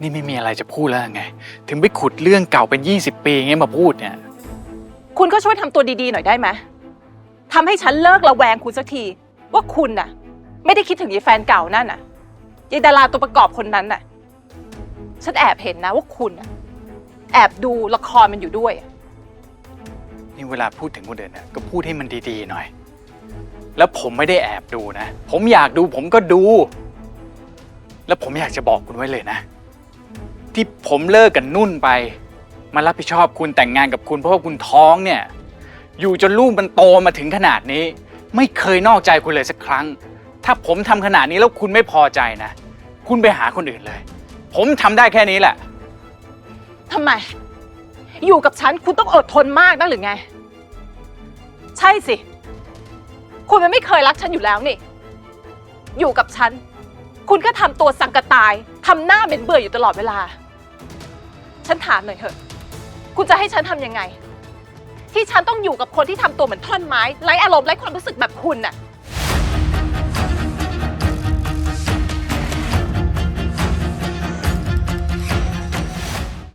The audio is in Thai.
นี่ไม่มีอะไรจะพูดแล้วไง ถึงไปขุดเรื่องเก่าเป็น 20 ปีอย่างเงี้ยมาพูดเนี่ย คุณก็ช่วยทำตัวดีๆหน่อยได้ไหมทำให้ฉันเลิกระแวงคุณสักที ว่าคุณน่ะ ไม่ได้คิดถึงยายแฟนเก่านั่นน่ะยายดาราตัวประกอบคนนั้นน่ะ ฉันแอบเห็นนะว่าคุณน่ะแอบดูละครมันอยู่ด้วย นี่เวลาพูดถึงคนอื่นนะก็พูดให้มันดีๆหน่อย แล้วผมไม่ได้แอบดูนะ ผมอยากดูผมก็ดู แล้วผมอยากจะบอกคุณไว้เลยนะ ที่ผมเลิกกับนุ่นไป มารับผิดชอบคุณแต่งงานกับคุณ เพราะว่าคุณท้องเนี่ย อยู่จนลูกมันโตมาถึงขนาดนี้ ไม่เคยนอกใจคุณเลยสักครั้ง ถ้าผมทำขนาดนี้แล้วคุณไม่พอใจนะ คุณไปหาคนอื่นเลย ผมทำได้แค่นี้แหละ ทำไม อยู่กับฉันคุณต้องอดทนมากนะหรือไง ใช่สิ คุณมันไม่เคยรักฉันอยู่แล้วนี่ อยู่กับฉัน คุณก็ทำตัวสังกะตายทำหน้าเหม็นเบื่ออยู่ตลอดเวลา ฉันถามหน่อยเถอะ คุณจะให้ฉันทำยังไง ที่ฉันต้องอยู่กับคนที่ทำตัวเหมือนท่อนไม้ไร้อารมณ์ไร้ความรู้สึกแบบคุณน่ะ